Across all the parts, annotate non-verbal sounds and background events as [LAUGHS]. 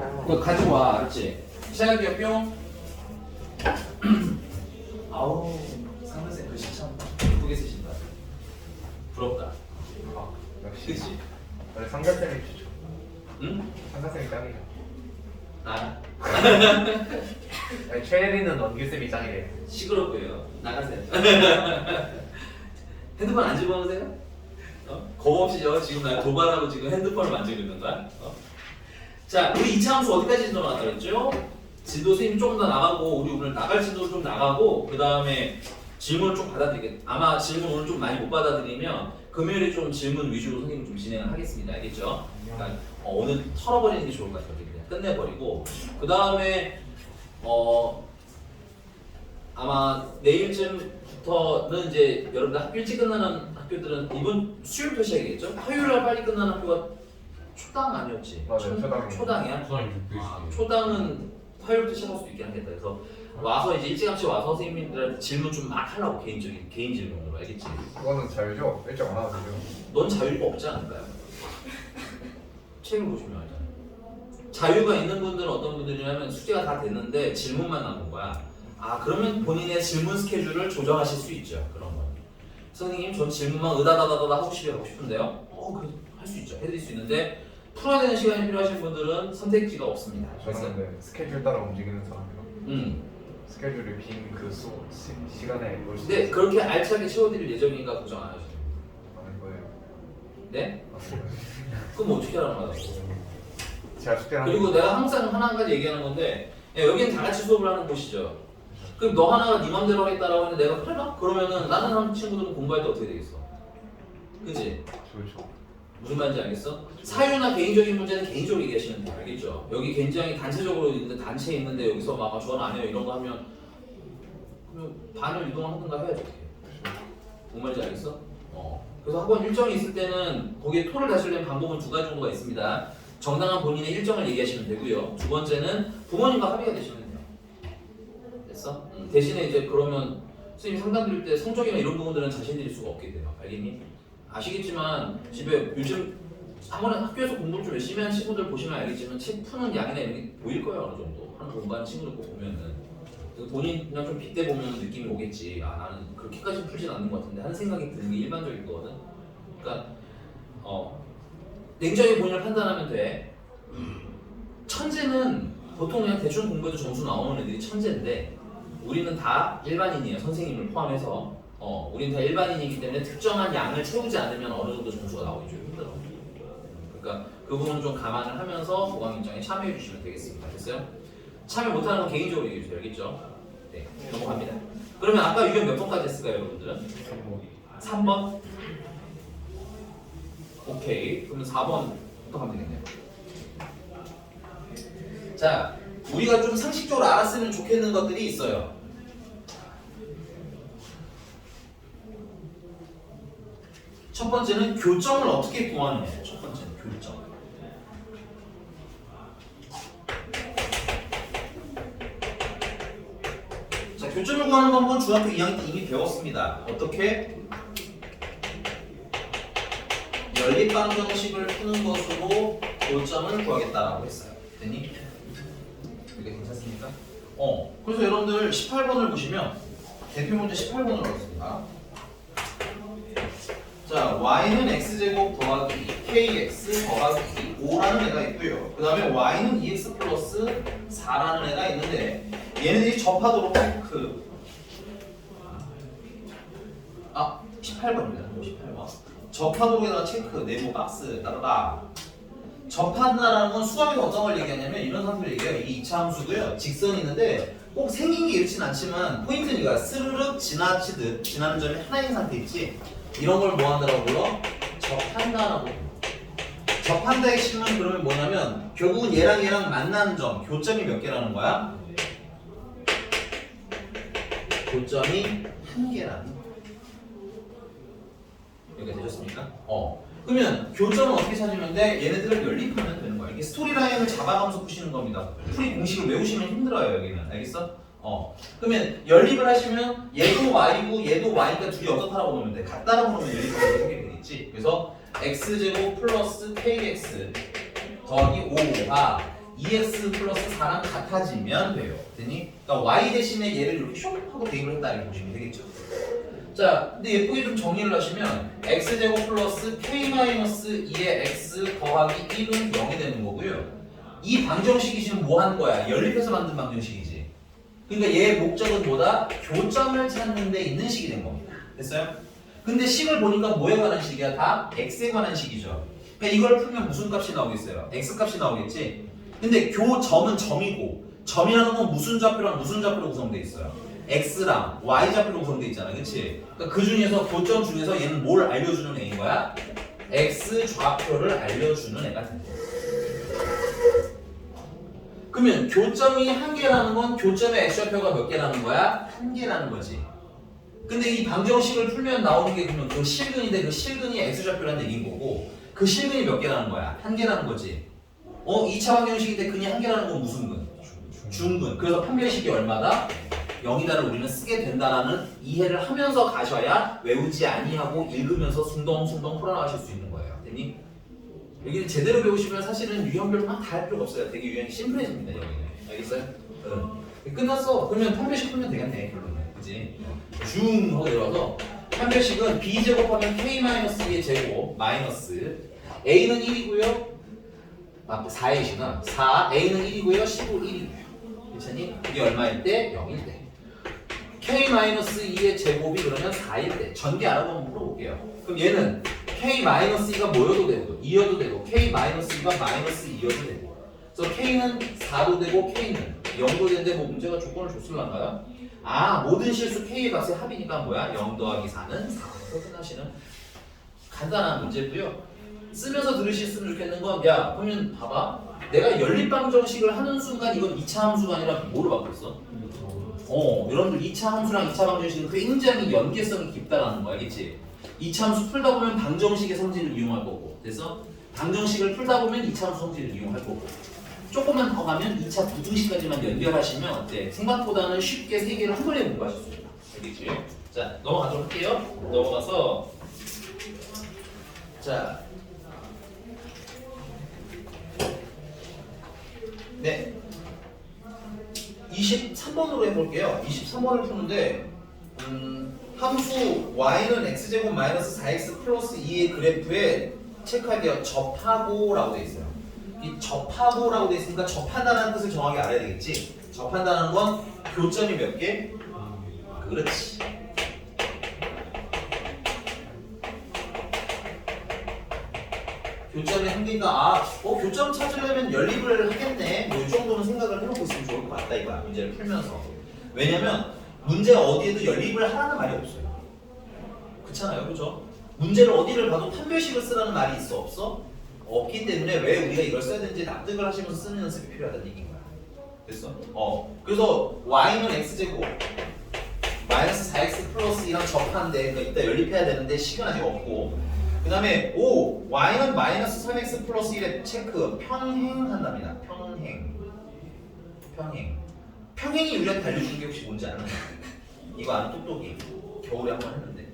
그거 가지고 와, 알았지? 시작할게요, 뿅. [CLEARS THROAT] 아우, 상대생 글씨 참 예쁘게 쓰신다. 부럽다. 아, 역시. 그치? 원래 삼각형이 좋죠. 응? 삼각형이 짱이죠. 나 [LAUGHS] 아니, 최혜리는 원규쌤이 짱이래요. 시끄럽고요. 나가세요. [LAUGHS] 핸드폰 안 집어넣으세요? 어? 겁 없이죠. 지금 나 도발하고 지금 핸드폰을 만지고 있는 거야. 어? 자, 우리 2차 함수 어디까지 지도 나왔다 그랬죠? 지도 선생님 조금 더 나가고 우리 오늘 나갈 지도 좀 나가고 그 다음에 질문을 좀 받아드리겠. 아마 질문 오늘 좀 많이 못 받아드리면 금요일에 좀 질문 위주로 선생님 좀 진행을 하겠습니다. 알겠죠? 그러니까 어, 오늘 털어버리는 게 좋을 것 같아요. 그냥 끝내버리고 그 다음에 어 아마 내일쯤부터는 이제 여러분들 학교 일찍 끝나는 학교들은 이번 수요일부터 시작이겠죠? 화요일 날 빨리 끝나는 학교가 초당 아니었지? 맞아요, 초- 초당이에요. 초당이야? 수학이 아, 600씩. 초당은 화요일부터 시작할 수도 있긴 하겠다. 그래서 와서 이제 일찌감치 와서 선생님들한테 질문 좀 막 하려고 개인적인 개인 질문으로 알겠지? 그거는 자유죠? 일정 안 와도 되죠. 넌 자유가 없지 않을까요? 책을 보시면 알잖아요. 자유가 있는 분들은 어떤 분들이냐면 숙제가 다 됐는데 질문만 남은 거야. 아 그러면 본인의 질문 스케줄을 조정하실 수 있죠. 그런 거. 선생님 전 질문만 으다다다다 하고 싶어 하고 싶은데요. 어, 그할 수 있죠. 해드릴 수 있는데 풀어야 되는 시간이 필요하신 분들은 선택지가 없습니다. 그래서 저는 근데 스케줄 따라 움직이는 사람이라 음. 스케줄이 빈그 시, 시간에 올수 근데 있어요. 그렇게 알차게 채워드릴 예정인가 걱정 안 하셔도 돼요. 아는 거예요. 네? 거예요. 그럼 어떻게 하라는 거야? 제가 숙제를 하는 그리고 내가 항상 하나 한 가지 얘기하는 건데 야, 여기는 다 같이 수업을 하는 곳이죠. 그럼 너 하나가 네 맘대로 하겠다라고 했는데 내가 그래 나? 그러면은 다른 사람 친구들은 공부할 때 어떻게 되겠어? 그지? 좋죠. 무슨 말인지 알겠어? 사유나 개인적인 문제는 개인적으로 얘기하시면 돼요. 알겠죠? 여기 굉장히 단체적으로 있는데 단체에 있는데 여기서 막 저는 안 해요 이런 거 하면 그러면 반을 이동하든가 해야죠. 어떻게. 뭔 말인지 알겠어? 어. 그래서 학원 일정이 있을 때는 거기에 토를 다시려면 방법은 두 가지 정도가 있습니다. 정당한 본인의 일정을 얘기하시면 되고요. 두 번째는 부모님과 합의가 되시면 돼요. 됐어? 음, 대신에 이제 그러면 선생님 상담 드릴 때 성적이나 이런 부분들은 자신 드릴 수가 없게 돼요. 알겠니? 아시겠지만 집에 요즘 학원에 학교에서 공부를 좀 열심히 하는 친구들 보시면 알겠지만 책 푸는 양이나 이런 게 보일 거예요 어느 정도. 하는 공부하는 친구들 꼭 보면은. 그래서 본인 그냥 좀 빗대 보면 느낌이 오겠지. 아 나는 그렇게까지 풀진 않는 것 같은데 하는 생각이 드는 게 일반적인 거거든. 그러니까 어 냉정히 본인을 판단하면 돼. 천재는 보통 그냥 대충 공부해도 점수 나오는 애들이 천재인데 우리는 다 일반인이에요 선생님을 포함해서 어 우리는 다 일반인이기 때문에 특정한 양을 채우지 않으면 어느 정도 점수가 나오기 좀 힘들어 그러니까 그 부분 좀 감안을 하면서 보강 일정에 참여해 주시면 되겠습니다 됐어요? 참여 못하는 건 개인적으로 얘기해 주세요 알겠죠? 네 넘어갑니다 그러면 아까 의견 몇 번까지 했을까요 여러분들은? 3번? 오케이 그러면 4번부터 가면 되겠네요 자 우리가 좀 상식적으로 알았으면 좋겠는 것들이 있어요 첫 번째는 교점을 어떻게 구하느냐 첫 번째는 교점 자 교점을 구하는 방법은 중학교 2학년 때 이미 배웠습니다 어떻게? 연립방 정식을 푸는 것으로 교점을 구하겠다라고 했어요. 됐니? 이게 괜찮습니까? 어. 그래서 여러분들 18번을 보시면 대표 문제 18번을 넣었습니다. 자, y는 x제곱 더하기 kx 더하기 5라는 애가 있고요. 그 다음에 y는 2x 플러스 4라는 애가 있는데 얘네들이 접하도록 그 아, 18번입니다. 18번. 접하도록에다가 체크, 네모 박스, 따라다. 접한다라는 건 수학에서 어떤 걸 얘기하냐면 이런 상태를 얘기해요. 이 2차 함수도요. 직선이 있는데 꼭 생긴 게 이렇진 않지만 포인트는 이거야. 스르륵 지나치듯 지나는 점이 하나인 상태 있지. 이런 걸 뭐 한다라고 불러? 접한다라고. 접한다의 핵심은 그러면 뭐냐면 결국은 얘랑 얘랑 만나는 점, 교점이 몇 개라는 거야? 교점이 한 개라는 거야. 여기가 되셨습니까? 어. 그러면 교점은 어떻게 찾으면 돼? 얘네들을 연립하면 되는 거야. 이게 스토리라인을 잡아가면서 푸시는 겁니다. 풀이 공식을 외우시면 힘들어요, 여기는. 알겠어? 어. 그러면 연립을 하시면 얘도 y고 얘도 y니까 둘이 어떻다라고 보면 돼? 같다라고 보면 연립하면 되게 되겠지. 그래서 x제곱 플러스 kx 더하기 5가 2x 플러스 4랑 같아지면 돼요. 됐니? 그러니까 y 대신에 얘를 이렇게 슉 하고 대입을 했다 이렇게 보시면 되겠죠. 자, 근데 예쁘게 좀 정리를 하시면 x제곱 플러스 k-2의 x 더하기 1은 0이 되는 거고요. 이 방정식이 지금 뭐 하는 거야? 연립해서 만든 방정식이지. 그러니까 얘의 목적은 뭐다? 교점을 찾는 데 있는 식이 된 겁니다. 됐어요? 근데 식을 보니까 뭐에 관한 식이야? 다 x에 관한 식이죠. 그러니까 이걸 풀면 무슨 값이 나오겠어요? x 값이 나오겠지. 근데 교점은 점이고 점이라는 건 무슨 좌표랑 무슨 좌표로 구성돼 있어요? x랑 y 좌표로 구성돼 있잖아, 그렇지? 그러니까 그 중에서 교점 중에서 얘는 뭘 알려주는 애인 거야? x 좌표를 알려주는 애가 된 거야. 그러면 교점이 한 개라는 건 교점의 x좌표가 몇 개라는 거야? 한 개라는 거지. 근데 이 방정식을 풀면 나오는 게 그러면 그 실근인데 그 실근이 x좌표라는 얘기인 거고 그 실근이 몇 개라는 거야? 한 개라는 거지. 어, 2차 방정식인데 근이 한 개라는 건 무슨 근? 중근. 그래서 판별식이 얼마다? 0이다를 우리는 쓰게 된다라는 이해를 하면서 가셔야 외우지 아니하고 읽으면서 숭덩숭덩 풀어나가실 수 있는 거예요. 됐니? 여기는 제대로 배우시면 사실은 유형별만 다 할 필요가 없어요. 되게 유형이 심플해집니다. 여기는. 알겠어요? 응. 끝났어. 그러면 판별식 풀면 되겠네. 결론은. 그지? 중 하고 내려와서 판별식은 b 제곱하면 k-2의 제곱 마이너스 a는 1이고요. 아, 4이시나 4 a는 1이고요. 15 1이고요. 괜찮니? 이게 얼마일 때? 0일 때. k-2의 제곱이 그러면 4일 때. 전개 알아보면 물어볼게요. 그럼 얘는 k-2가 뭐여도 되고 2여도 되고 k-2가 마이너스 2여도 되고 그래서 k는 4도 되고 k는 0도 되는데 뭐 문제가 조건을 줬을란가요? 아 모든 실수 k의 값의 합이니까 뭐야? 0 더하기 4는 4로 끝나시는 간단한 문제고요 쓰면서 들으셨으면 좋겠는 건 야 그러면 봐봐 내가 연립방정식을 하는 순간 이건 2차 함수가 아니라 뭐로 바뀌었어? 어 여러분들 2차 함수랑 2차 방정식은 굉장히 연계성이 깊다라는 거야 알겠지? 2차 함수 풀다 보면 방정식의 성질을 이용할 거고 그래서 방정식을 풀다 보면 2차 함수 성질을 이용할 거고 조금만 더 가면 2차 부등식까지만 연결하시면 어때? 생각보다는 쉽게 세 개를 한 번에 공부하실 수 있다 알겠지? 자 넘어가도록 할게요 넘어가서 자 네. 23번으로 해볼게요. 23번을 푸는데 음, 함수 y는 x제곱 마이너스 4x 플러스 2의 그래프에 체크할게요. 접하고라고 돼 있어요. 이 접하고라고 돼 있으니까 접한다는 뜻을 정확히 알아야 되겠지. 접한다는 건 교점이 몇 개? 그렇지. 교점이 한 개니까 아, 어 교점 찾으려면 연립을 하겠네. 뭐 이 정도는 생각을 해놓고 있으면 좋을 것 같다 이거야. 문제를 풀면서. 왜냐면 문제 어디에도 연립을 하라는 말이 없어요. 그렇잖아요, 그죠? 문제를 어디를 봐도 판별식을 쓰라는 말이 있어 없어? 없기 때문에 왜 우리가 이걸 써야 되는지 납득을 하시면서 쓰는 연습이 필요하다는 얘기인 거야. 됐어? 어. 그래서 y는 x 제곱 마이너스 4x 플러스 2랑 접한데 그러니까 이따 연립해야 되는데 시간 아직 없고 그 다음에 O y는 마이너스 3x 플러스 1의 체크 평행한답니다 평행 평행 평행이 우리한테 알려주는 게 혹시 뭔지 아나요? 이거 아는 똑똑이 겨울에 한 번 했는데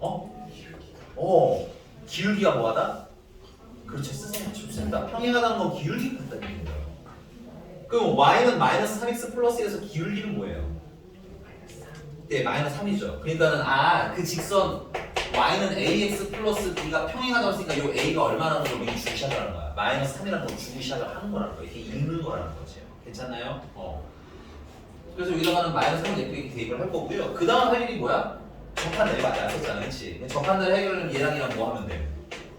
어? 어 기울기가 뭐하다? 그렇죠 쓰세요 좀 쓴다 평행하다는 건 기울기 같다는 얘기예요 그럼 y는 마이너스 3x 플러스 1에서 기울기는 뭐예요? 네, 마이너스 3이죠. 그러니까는 아, 그 직선 y는 ax 플러스 b가 평행하다고 했으니까 이 a가 얼마라는 걸 미리 주기 시작하는 거야. 마이너스 3이라는 걸 주기 시작을 하는 거라는 거야. 이렇게 읽는 거라는 거죠. 괜찮나요? 어. 그래서 여기다가는 마이너스 3을 예쁘게 대입을 할 거고요. 그 다음 할 일이 뭐야? 아까 안 썼잖아. 그치? 접한다를 해결하면 얘랑 얘랑 뭐 하면 돼?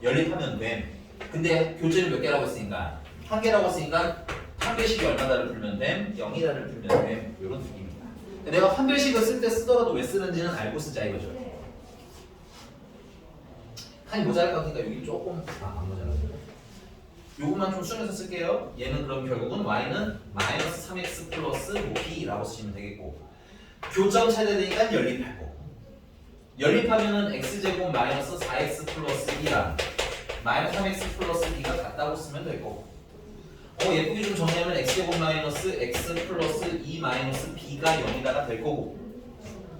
연립하면 돼. 근데 교점이 몇 개라고 했으니까 한 개라고 했으니까 판별식이 얼마다를 풀면 됨? 0이다를 풀면 됨? 이런 느낌입니다. 내가 판별식을 쓸 때 쓰더라도 왜 쓰는지는 알고 쓰자 이거죠. 칸이 모자랄 것 같으니까 여기 조금 아 안 모자라네. 요것만 좀 수정해서 쓸게요. 얘는 그럼 결국은 y는 마이너스 3x 플러스 뭐 b라고 쓰시면 되겠고 교점 찾아야 되니까 연립할 거고 연립하면은 x제곱 마이너스 4x 플러스 2랑 마이너스 3x 플러스 b가 같다고 쓰면 될 거고 어 예쁘게 좀 정리하면 x제곱 마이너스 x 플러스 2 마이너스 b가 0이다가 될 거고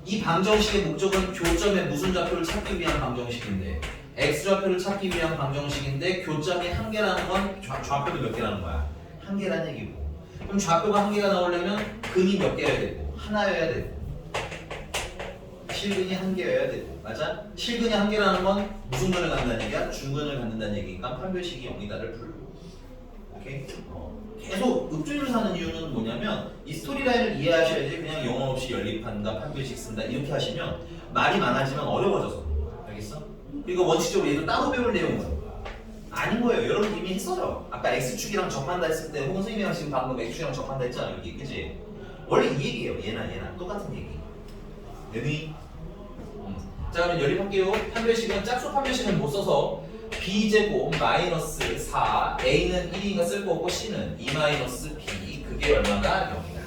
이 방정식의 목적은 교점의 무슨 좌표를 찾기 위한 방정식인데 x 좌표를 찾기 위한 방정식인데 교점이 한 개라는 건 좌, 좌표도 몇 개라는 거야? 한 개라는 얘기고. 그럼 좌표가 한 개가 나오려면 근이 몇 개여야 되고 하나여야 되고 실근이 한 개여야 되고 맞아? 실근이 한 개라는 건 무슨 근을 갖는다는 얘기야? 중근을 갖는다는 얘기니까 판별식이 0이다를 풀고 오케이? 어, 계속 읍조율을 사는 이유는 뭐냐면 이 스토리라인을 이해하셔야지 그냥 영어 없이 연립한다 판별식 쓴다 이렇게 하시면 말이 많아지면 어려워져서 알겠어? 그리고 원칙적으로 얘도 따로 배울 내용은 아닌 거예요. 여러분 이미 했어요. 아까 X축이랑 접한다 했을 때 혹은 선생님이랑 지금 방금 X축이랑 접한다 했잖아 여기 그지? 원래 이 얘기예요. 얘나 얘나 똑같은 얘기. 되니? 음. 자 그럼 연립할게요. 판별식은 짝수 판별식은 못 써서 b제곱 마이너스 4 a는 1이니까 쓸 거고 c는 2 마이너스 b 그게 얼마가 0이다.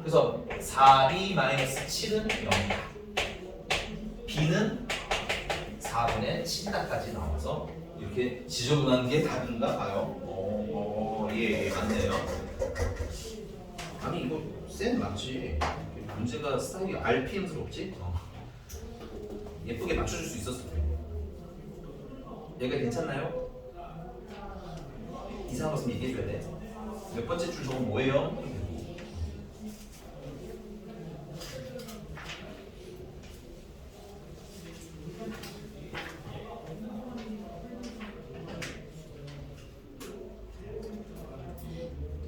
그래서 4b 마이너스 7은 0이다. b는 4분의 7다까지 나와서 이렇게 지저분한 게 답인가 봐요. 어, 어, 예, 예, 맞네요. 아니 이거 쌤 맞지? 문제가 스타일이 RPM스럽지? 어. 예쁘게 맞춰줄 수 있었을 텐데. 얘가 괜찮나요? 이상한 거 있으면 얘기해줘야 돼. 몇 번째 줄 저거 뭐예요?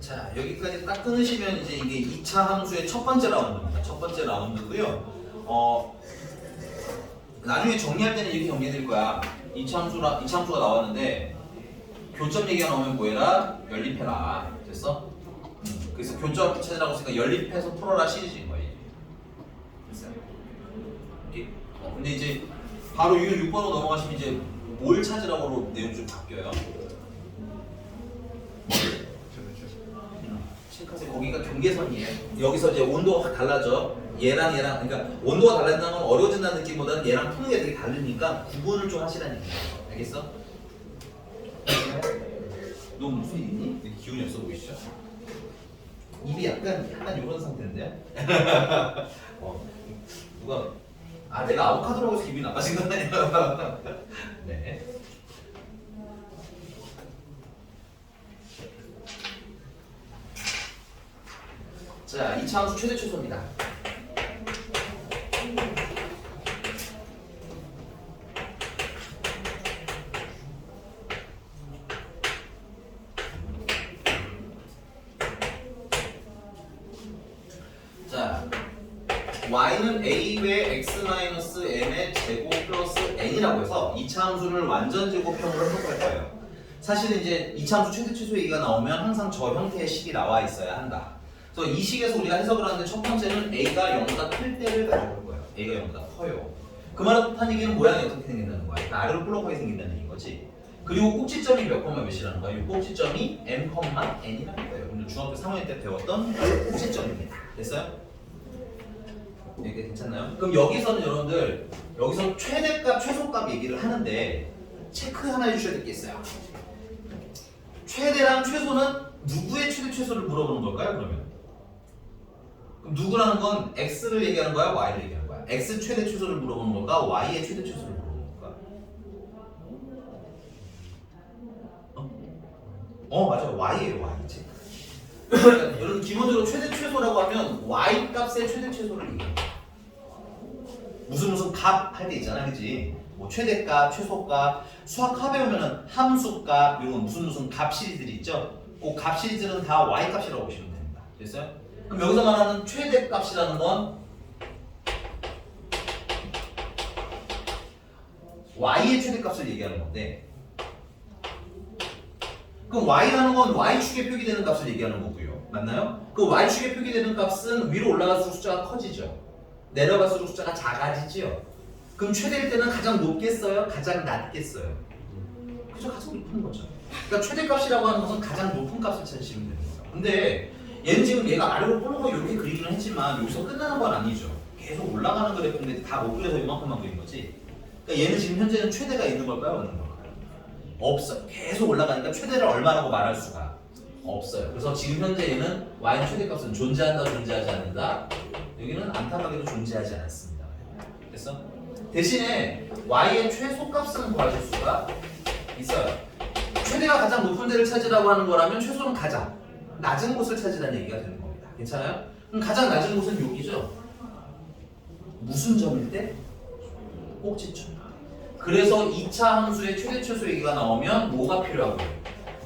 자 여기까지 딱 끊으시면 이제 이게 2차 함수의 첫 번째 라운드입니다. 첫 번째 라운드고요. 어 나중에 정리할 때는 이렇게 정리해드릴 거야. 2차 함수라 2차 함수가 나왔는데 교점 얘기가 나오면 뭐해라 연립해라. 됐어? 음, 그래서 교점 찾으라고 했으니까 연립해서 풀어라 시리즈인 거예요. 됐어요? 어, 근데 이제 바로 이 6번으로 넘어가시면 이제 뭘 찾으라고 내용 좀 바뀌어요. 신카세 거기가 경계선이에요. 여기서 이제 온도가 확 달라져. 얘랑 얘랑 그러니까 온도가 달라진다는 건 어려워진다는 느낌보다는 얘랑 푸는 게 되게 다르니까 구분을 좀 하시라는 얘기예요. 알겠어? 너 무슨 일 있니? 되게 기운이 없어 보이시죠? 입이 약간 약간 이런 상태인데. [LAUGHS] 어, 누가 아 내가 아보카도라고 해서 기분이 나빠진 건 아니에요. [LAUGHS] 네. 자, 2차 함수 최대 최소입니다. 자, y는 a 의 x 마이너스 m의 제곱 플러스 n이라고 해서 2차 함수를 완전 제곱형으로 해석할 거예요. 사실은 이제 2차 함수 최대 최소 얘기가 나오면 항상 저 형태의 식이 나와 있어야 한다. 그래서 이 식에서 우리가 해석을 하는데 첫 번째는 a가 0보다 클 때를 가져올 거예요. a가 0보다 커요. 그 말은 뜻한 얘기는 모양이 어떻게 생긴다는 거야. 그러니까 아래로 볼록하게 생긴다는 얘기인 거지. 그리고 꼭지점이 몇 콤마 몇이라는 거야. 이 꼭지점이 m, n이라는 거예요. 오늘 중학교 3학년 때 배웠던 꼭지점입니다. 됐어요? 이게 괜찮나요? 그럼 여기서는 여러분들 여기서 최대값, 최소값 얘기를 하는데 체크 하나 해주셔야 될 게 있어요. 최대랑 최소는 누구의 최대 최소를 물어보는 걸까요? 그러면 그럼 누구라는 건 x를 얘기하는 거야, y를 얘기하는 거야? x 최대 최소를 물어보는 걸까, y의 최대 최소를 물어보는 걸까? 어, 어 맞아요, y예요, y 체 그러니까 여러분 기본적으로 최대 최소라고 하면 y 값의 최대 최소를 얘기해요. 무슨 무슨 값 할 때 있잖아, 그지? 뭐 최대값, 최소값, 수학 합에 오면은 함수값 이런 무슨 무슨 값 시리즈들이 있죠. 그 값 시리즈는 다 y 값이라고 보시면 됩니다. 됐어요? 그럼 여기서 말하는 최대값이라는 건 y의 최대값을 얘기하는 건데 그럼 y라는 건 y축에 표기되는 값을 얘기하는 거고요. 맞나요? 그 y축에 표기되는 값은 위로 올라갈수록 숫자가 커지죠. 내려갈수록 숫자가 작아지죠. 그럼 최대일 때는 가장 높겠어요? 가장 낮겠어요? 그죠? 가장 높은 거죠. 그러니까 최대값이라고 하는 것은 가장 높은 값을 찾으시면 거예요. 근데 얘는 지금 얘가 아래로 볼록하게 이렇게 그리기는 했지만 여기서 끝나는 건 아니죠. 계속 올라가는 그래프인데 다 못 그려서 이만큼만 그린 거지. 그러니까 얘는 지금 현재는 최대가 있는 걸까요? 없는 걸까요? 없어요. 계속 올라가니까 최대를 얼마라고 말할 수가 없어요. 그래서 지금 현재 얘는 y의 최대값은 존재한다, 존재하지 않는다. 여기는 안타깝게도 존재하지 않습니다. 됐어? 대신에 y의 최소값은 구하실 수가 있어요. 최대가 가장 높은 데를 찾으라고 하는 거라면 최소는 가장 낮은 곳을 찾으라는 얘기가 되는 겁니다. 괜찮아요? 그럼 가장 낮은 곳은 여기죠. 무슨 점일 때? 꼭지점. 그래서 2차 함수의 최대 최소 얘기가 나오면 뭐가 필요하고요?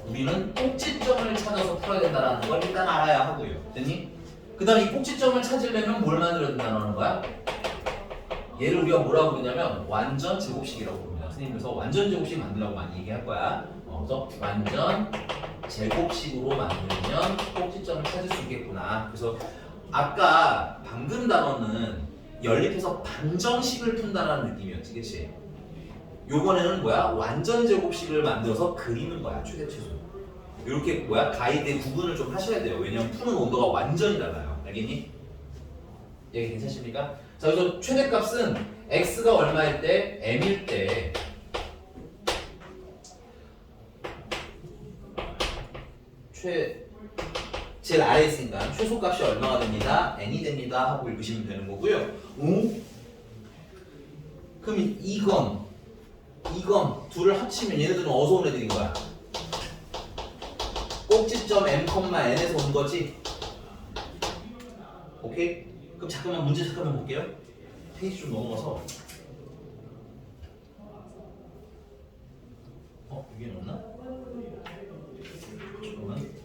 우리는 꼭지점을 찾아서 풀어야 된다는 걸 일단 알아야 하고요. 됐니? 그 다음 이 꼭지점을 찾으려면 뭘 만들어야 된다는 거야? 얘를 우리가 뭐라고 부르냐면 완전 제곱식이라고 부릅니다. 선생님 그래서 완전 제곱식 만들라고 많이 얘기할 거야. 어, 그래서 완전 제곱식으로 만들면 꼭지점을 찾을 수 있겠구나. 그래서 아까 방금 단어는 연립해서 방정식을 푼다라는 느낌이었지, 그치? 요번에는 뭐야? 완전 제곱식을 만들어서 그리는 거야, 최대 최소. 이렇게 뭐야? 가이드의 구분을 좀 하셔야 돼요. 왜냐면 푸는 온도가 완전히 달라요. 알겠니? 얘기 괜찮습니까? 자, 그래서 최대값은 x가 얼마일 때, m일 때 최 제일 아래에 있으니까 최소값이 얼마가 됩니다. n이 됩니다. 하고 읽으시면 되는 거고요. 오? 그럼 이- 이건 이건 둘을 합치면 얘네들은 어디서 온 애들인 거야? 꼭지점 m, n에서 온 거지? 오케이? 그럼 잠깐만 문제 잠깐만 볼게요. 페이지 좀 넘어가서 어? 여기 넣었나? 잠깐만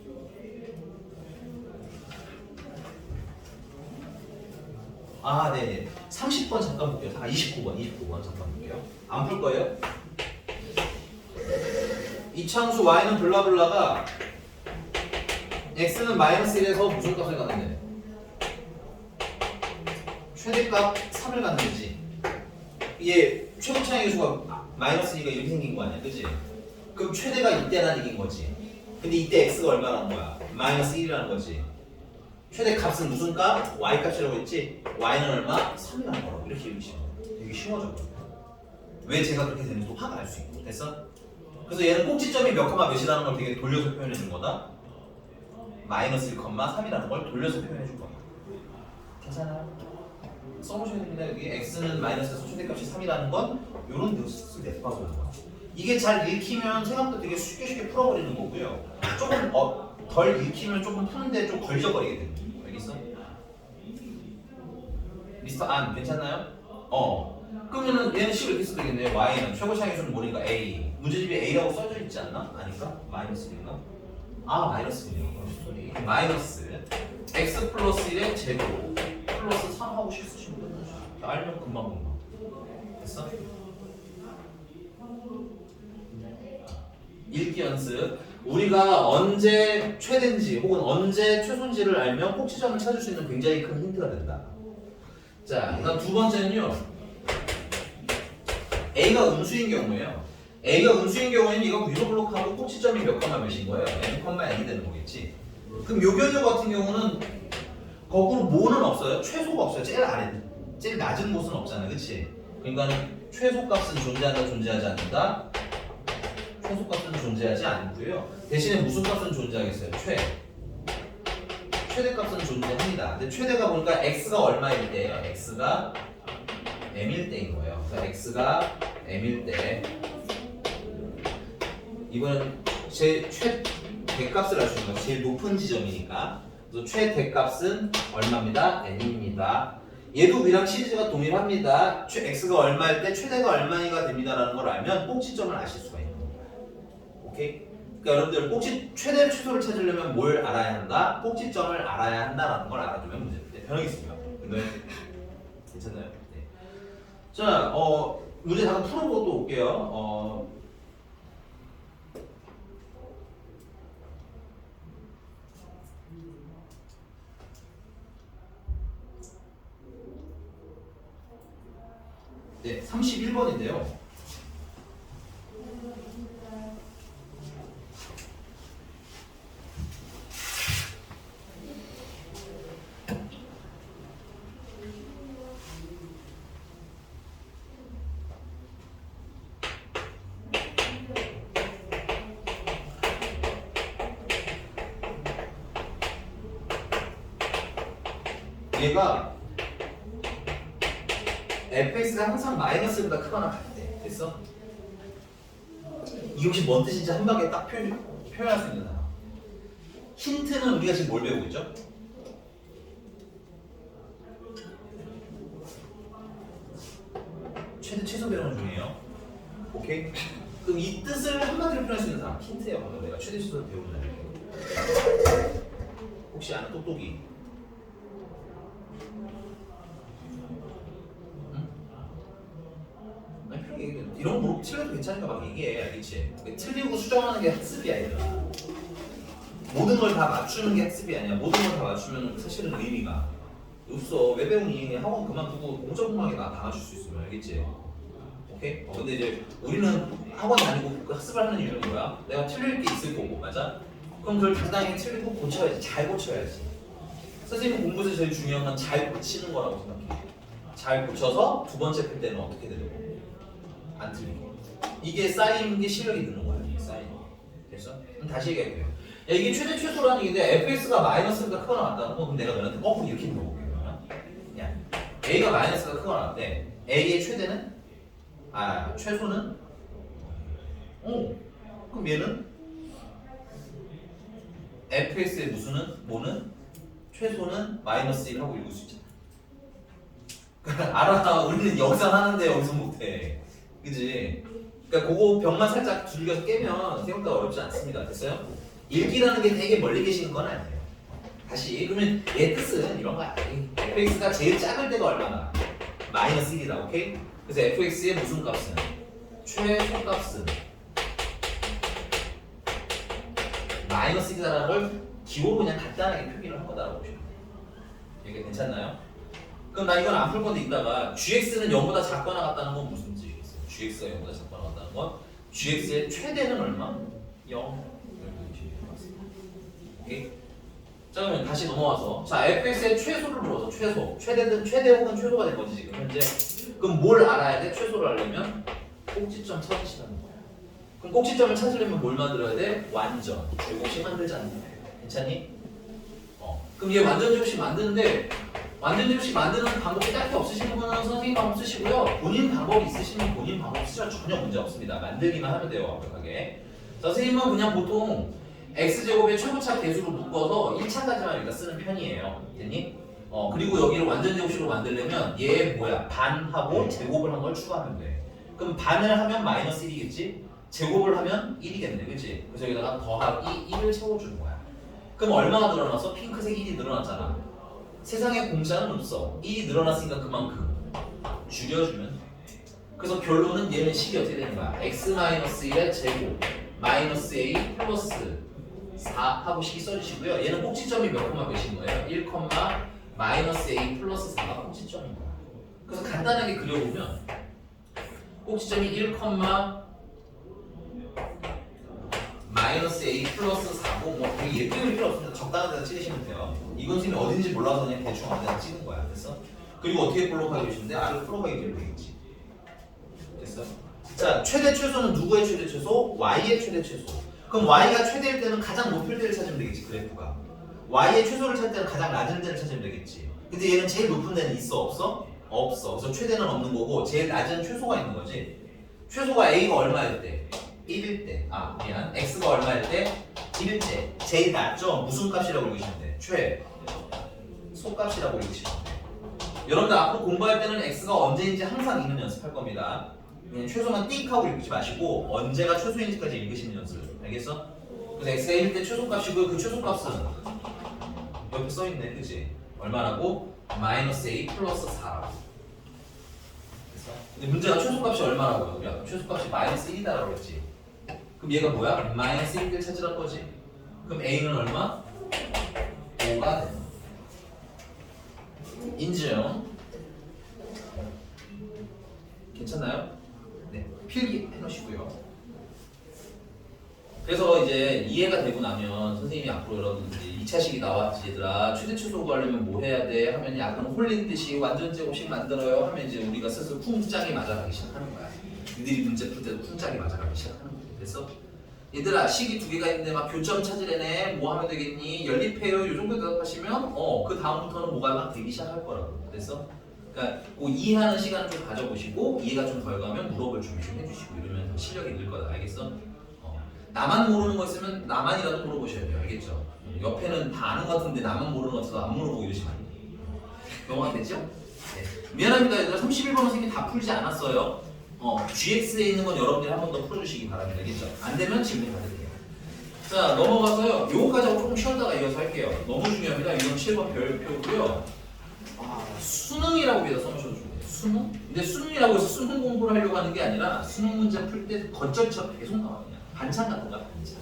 아, 네. 30번 잠깐 볼게요. 아, 29번, 29번 잠깐 볼게요. 안 풀 거예요? 이창수 y는 블라블라가 x는 마이너스 1에서 무슨 값을 갖는데? 최대값 3을 갖는지. 이게 최고 차이의 수가 아, 마이너스 2가 이렇게 생긴 거 아니야, 그지? 그럼 최대가 이때라는 얘기인 거지. 근데 이때 x가 얼마라는 거야? 마이너스 1이라는 거지. 최대 값은 무슨 값? y 값이라고 했지? y는 얼마? 3이라는 거라고 이렇게 돼. 되게 쉬워져. 왜 제가 그렇게 되는지 확알 수 있고 됐어? 그래서 얘는 꼭지점이 몇 컴마 몇이라는 걸 되게 돌려서 표현해 준 거다. 마이너스 1 컴마 3이라는 걸 돌려서 표현해 준 거야. 괜찮아요? 써보셔야 됩니다. 여기 x는 마이너스에서 최대값이 3이라는 건 이런 내봐서 오는 거야. 이게 잘 읽히면 생각보다 되게 쉽게 쉽게 풀어버리는 거고요. 조금 어, 덜 읽히면 조금 푸는데 좀 걸려버리게 됩니다. 알겠어? 미스터 안 괜찮나요? 어. 그러면은 얘는 C를 이렇게 쓰도 되겠네요. Y는 최고 수는 뭐니까 A. 문제집에 A라고 써져 있지 않나? 아닌가? 마이너스인가? 아 마이너스네요. 어, 소리. 마이너스 x 플러스 1의 제곱 플러스 3 하고 실 쓰시면 되는 거죠. 알면 금방 금방. 됐어? 읽기 연습. 우리가 언제 최대인지 혹은 언제 최소인지를 알면 꼭지점을 찾을 수 있는 굉장히 큰 힌트가 된다. 자, 그다음 두 번째는요. A가 음수인 경우예요. A가 음수인 경우에는 이거 위로 블록하고 꼭지점이 몇 컴마 몇인 거예요? n 컴마 n이 되는 거겠지. 그럼 요 변조 같은 경우는 거꾸로 뭐는 없어요? 최소가 없어요. 제일 아래, 제일 낮은 곳은 없잖아요, 그렇지? 그러니까 최소값은 존재한다, 존재하지 않는다. 최소값은 존재하지 않고요. 대신에 무슨 값은 존재하겠어요? 최. 최대값은 존재합니다. 근데 최대가 보니까 x가 얼마일 때예요? x가 m일 때인 거예요. 그래서 x가 m일 때 이번엔 제 최대값을 알 수 있는 거 제일 높은 지점이니까 그래서 최대값은 얼마입니다? n입니다. 얘도 우리랑 시리즈가 동일합니다. 최 x가 얼마일 때 최대가 얼마가 됩니다라는 걸 알면 꼭지점을 아실 수가 있는 겁니다. 오케이? 그러니까 여러분들 꼭지 최대 최소를 찾으려면 뭘 알아야 한다? 꼭지점을 알아야 한다라는 걸 알아두면 문제입니다. 변하겠습니다. 네. 괜찮나요? 네. 자, 어 문제 잠깐 풀어보고 또 올게요. 어. 네, 31번인데요. 얘가 fx가 항상 마이너스보다 크거나 같대. 됐어? 이게 혹시 뭔 뜻인지 한 방에 딱 표현, 표현할 수 있는 단어. 힌트는 우리가 지금 뭘 배우고 있죠? 최대 최소 배우는 중이에요. 오케이? 그럼 이 뜻을 한마디로 표현할 수 있는 사람 힌트예요. 방금 내가 최대 최소 배우는 날. 혹시 아는 똑똑이? 응? 아니 편하게 얘기해. 이런 거 뭐, 틀려도 괜찮으니까 막 얘기해 알겠지? 틀리고 수정하는 게 학습이 아니라 모든 걸 다 맞추는 게 학습이 아니야 모든 걸 다 맞추면 사실은 의미가 없어 왜 배우니 학원 그만두고 공정공학에 나다 맞출 수 있으면 알겠지? 오케이? 어, 근데 이제 우리는 학원 다니고 그 학습을 하는 이유는 뭐야? 내가 틀릴 게 있을 거고 맞아? 그럼 그걸 당당히 틀리고 고쳐야지 잘 고쳐야지 선생님 공부에서 제일 중요한 건 잘 고치는 거라고 생각해 잘 고쳐서 두 번째 풀 때는 어떻게 되려고 안 틀리게 이게 쌓이는 게 실력이 느는 거야 쌓이는 게 됐어? 다시 얘기할게요 야 이게 최대 최소라는 얘기인데 fx가 마이너스보다 크거나 같다는 건 그럼 내가 너한테 거꾸로 이렇게 물어볼게 그러면 야 a가 마이너스가 크거나 같대 a의 최대는? 아 최소는? 어 그럼 얘는? fx의 무수는? 뭐는? 최소는 마이너스 1 하고 읽을 수 있잖아 알아 우리는 역산 하는데 여기서 못해 그지? 그러니까 그거 병만 살짝 즐겨서 깨면 생각보다 어렵지 않습니다 됐어요? 읽기라는 게 되게 멀리 계시는 건 아니에요 다시 그러면 얘 뜻은 이런 거야 fx가 제일 작을 때가 얼마나? 마이너스 1이다 오케이? 그래서 fx의 무슨 값은? 최소값은 마이너스 1이라는 걸 기호로 그냥 간단하게 표기를 한 거다라고 보시면 돼요 이게 괜찮나요? 그럼 나 이건 안 풀 건데 이따가 gx는 0보다 작거나 같다는 건 무슨? Gx가 0보다 작거나 같다는 건 gx의 최대는 얼마? 0 오케이? 자 그러면 다시 넘어와서 자 fx의 최소를 물어서 최소 최대든 최대 혹은 최소가 된 거지 지금 현재 그럼 뭘 알아야 돼? 최소를 알려면 꼭지점 찾으시라는 거야 그럼 꼭지점을 찾으려면 뭘 만들어야 돼? 완전 제곱식 만들자는 거야 괜찮니? 어 그럼 얘 완전 제곱식 만드는데 완전 제곱식 만드는 방법이 딱히 없으시는 분은 선생님 방법 쓰시고요 본인 방법이 있으시면 본인 방법 쓰셔도 전혀 문제 없습니다 만들기만 하면 돼요 완벽하게 자, 선생님은 그냥 보통 x제곱의 최고차 계수로 묶어서 1차까지만 여기다 쓰는 편이에요. 됐니? 어, 그리고 여기를 완전 제곱식으로 만들려면 얘 뭐야? 반하고 제곱을 한 걸 추가하면 돼. 그럼 반을 하면 마이너스 1이겠지? 제곱을 하면 1이겠네. 그치? 그래서 여기다가 더하기 1을 채워주는 거야. 그럼 얼마가 늘어나서 핑크색 1이 늘어났잖아. 세상에 공짜는 없어. 1이 늘어났으니까 그만큼 줄여주면 돼. 그래서 결론은 얘는 식이 어떻게 되는 거야? x-1의 제곱 마이너스 a 플러스 4 하고 식이 써주시고요. 얘는 꼭지점이 몇 콤마 몇인 거예요? 1 콤마 마이너스 a 플러스 4가 꼭지점인 거야. 그래서 간단하게 그려보면 꼭지점이 1 콤마 마이너스 a 플러스 4고 뭐 되게 그릴 필요 없습니다. 적당한 데다 찍으시면 돼요. 이건 선생님이 어딘지 몰라서 그냥 대충 아무 데나 찍은 거야. 됐어? 그리고 어떻게 볼록하게 그리시는데 아래 플로하게 그리면 되겠지. 됐어? 자, 최대 최소는 누구의 최대 최소? y의 최대 최소. 그럼 y가 최대일 때는 가장 높을 때를 찾으면 되겠지, 그래프가. y의 최소를 찾을 때는 가장 낮은 데를 찾으면 되겠지. 근데 얘는 제일 높은 데는 있어, 없어? 없어. 그래서 최대는 없는 거고 제일 낮은 최소가 있는 거지. 최소가 a가 얼마일 때? 1일 때. 아, 미안. x가 얼마일 때? 1일 때. 제일 낮죠? 무슨 값이라고 돼? 최. 소값이라고 읽으시면 돼. 여러분들 앞으로 공부할 때는 x가 언제인지 항상 읽는 연습할 겁니다. 그냥 최소만 띡 하고 읽지 마시고 언제가 최소인지까지 읽으시는 연습. 알겠어? 그래서 x가 1일 때 최소값이고요. 그 최소값은 옆에 써 있네, 그지? 얼마라고? 마이너스 a 플러스 4라고. 됐어? 근데 문제가 최소값이 얼마라고요? 우리 최소값이 마이너스 1이다라고 그랬지. 그럼 얘가 뭐야? 마이너스 1을 찾으란 거지. 그럼 a는 얼마? 5가 돼. 인증. 괜찮나요? 네, 필기 해 놓으시고요. 그래서 이제 이해가 되고 나면 선생님이 앞으로 여러분들이 2차식이 나왔지 얘들아 최대 최소 구하려면 뭐 해야 돼 하면 약간 홀린 듯이 완전 제곱식 만들어요 하면 이제 우리가 슬슬 쿵짝이 맞아가기 시작하는 거야 니들이 문제 풀 때도 쿵짝이 맞아가기 시작하는 거야 그래서 얘들아 식이 두 개가 있는데 막 교점 찾으려네. 뭐 하면 되겠니? 연립해요. 요 정도 대답하시면 어그 다음부터는 뭐가 막 되기 시작할 거라고. 그래서 그러니까 그 이해하는 시간 좀 가져보시고 이해가 좀 덜 가면 물어볼 준비 좀 해주시고 이러면 더 실력이 늘 거다. 알겠어? 어. 나만 모르는 거 있으면 나만이라도 물어보셔야 돼요. 알겠죠? 옆에는 다 아는 것 같은데 나만 모르는 것 같아서 안 물어보고 이러시면 안 돼요 영화가 됐죠? 네. 미안합니다. 얘들아 31번 선생님이 다 풀지 않았어요 어, GX에 있는 건 여러분들이 한 번 더 풀어주시기 바랍니다. 알겠죠? 안 되면 질문 받을게요. 자 넘어가서요. 요거까지 하고 조금 쉬었다가 이어서 할게요. 너무 중요합니다. 이건 7번 별표고요. 아 수능이라고 위에다 써주셔도 좋네요. 수능? 근데 수능이라고 해서 수능 공부를 하려고 하는 게 아니라 수능 문제 풀때 겉절처럼 계속 나와요. 그냥 반찬 같은 거야 반찬.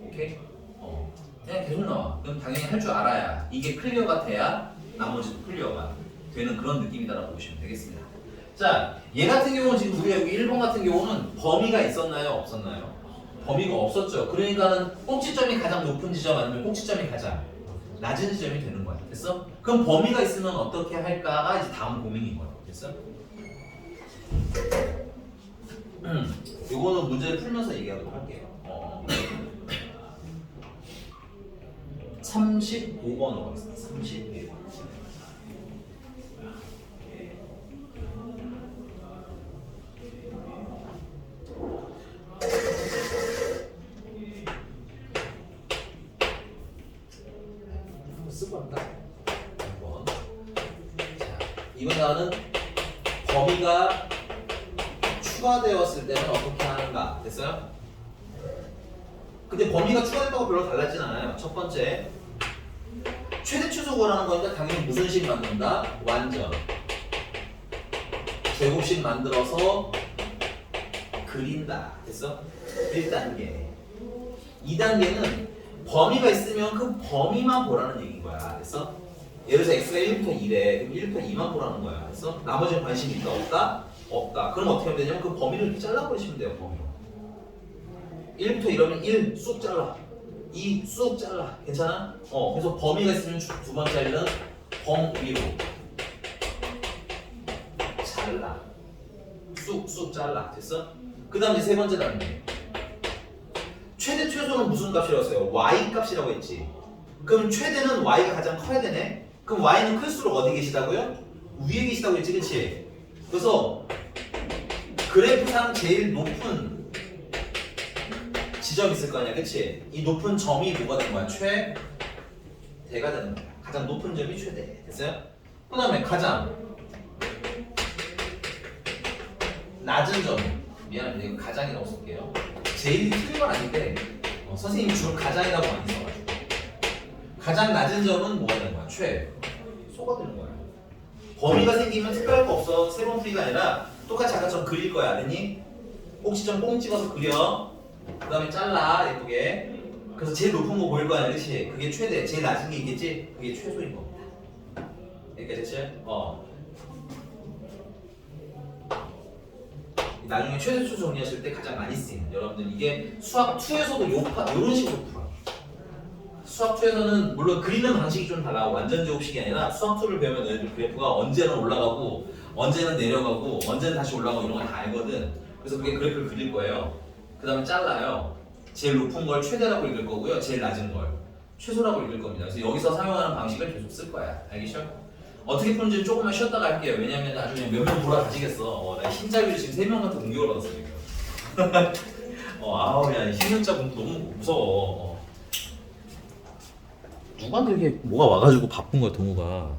오케이? 어. 그냥 계속 나와. 그럼 당연히 할 줄 알아야 이게 클리어가 돼야 나머지도 클리어가 되는 그런 느낌이다라고 보시면 되겠습니다 자, 얘 같은 경우는 지금 우리가 여기 1번 같은 경우는 범위가 있었나요? 없었나요? 범위가 없었죠. 그러니까는 꼭지점이 가장 높은 지점 아니면 꼭지점이 가장 낮은 지점이 되는 거야. 됐어? 그럼 범위가 있으면 어떻게 할까가 이제 다음 고민인 거야. 됐어? 음, [CLEARS THROAT] 요거는 문제를 풀면서 얘기하도록 할게요. 어. 35번으로 가겠습니다. 35번. 쓰고 한다. 2번. 자, 단어는 범위가 추가되었을 때는 어떻게 하는가? 됐어요? 근데 범위가 추가된다고 별로 달라지진 않아요. 첫 번째, 최대 최소 구하라는 거니까 당연히 무슨 식 만든다? 완전. 제곱식 만들어서 그린다. 됐어? 1단계. 2단계는 범위가 있으면 그 범위만 보라는 얘기인 거야. 됐어? 예를 들어서 x가 1부터 2래. 그럼 1부터 2만 보라는 거야. 됐어? 나머지는 관심이 있다 없다? 없다. 그럼 어떻게 하면 되냐면 그 범위를 이렇게 잘라버리시면 돼요. 범위로. 1부터 이러면 1 쑥 잘라. 2 쑥 잘라. 괜찮아? 어. 그래서 범위가 있으면 주- 두 번째는 범위로 잘라. 쑥쑥 잘라. 됐어? 그 다음 이제 세 번째 단계. 최대 최소는 무슨 값이라고 했어요 y 값이라고 했지. 그럼 최대는 y가 가장 커야 되네. 그럼 y는 클수록 어디 계시다고요? 위에 계시다고 했지, 그렇지? 그래서 그래프상 제일 높은 지점 있을 거 아니야, 그렇지? 이 높은 점이 뭐가 되는 거야? 최대가 되는 거야. 가장 높은 점이 최대. 됐어요? 그 다음에 가장 낮은 점. 미안합니다. 이거 가장이라고 쓸게요. 제일이 틀린 건 아닌데 어, 선생님이 주로 가장이라고 많이 써가지고 가장 낮은 점은 뭐가 되는 거야? 최. 되는 거야. 범위가 생기면 특별할 거 없어. 세번 풀이가 아니라 똑같이 아까처럼 그릴 거야. 알겠니? 꼭지점 뽕 찍어서 그려. 그 다음에 잘라 예쁘게. 그래서 제일 높은 거 보일 거 아니야, 그렇지? 그게 최대. 제일 낮은 게 있겠지? 그게 최소인 겁니다. 여기까지 됐지? 어. 나중에 최대초 정리하실 때 가장 많이 쓰이는 여러분들 이게 수학 2에서도 요파 이런 식으로 풀어. 수학 2에서는 물론 그리는 방식이 좀 달라 완전 제곱식이 아니라 수학 2를 배우면 너희들 그래프가 언제는 올라가고 언제는 내려가고 언제는 다시 올라가고 이런 걸 다 알거든. 그래서 그게 그래프를 그릴 거예요. 그 다음에 잘라요. 제일 높은 걸 최대라고 읽을 거고요. 제일 낮은 걸 최소라고 읽을 겁니다. 그래서 여기서 사용하는 방식을 계속 쓸 거야. 알겠죠? 어떻게 푸는지 는 조금만 쉬었다가 할게요. 왜냐면 나중에 몇명 돌아가시겠어. 어, 나 흰자비를 지금 세 명한테 공격을 지금. [LAUGHS] 어, 아우 야 흰문자 공부 너무 무서워. 어. 누구한테 이렇게 뭐가 와가지고 바쁜 거야 동우가.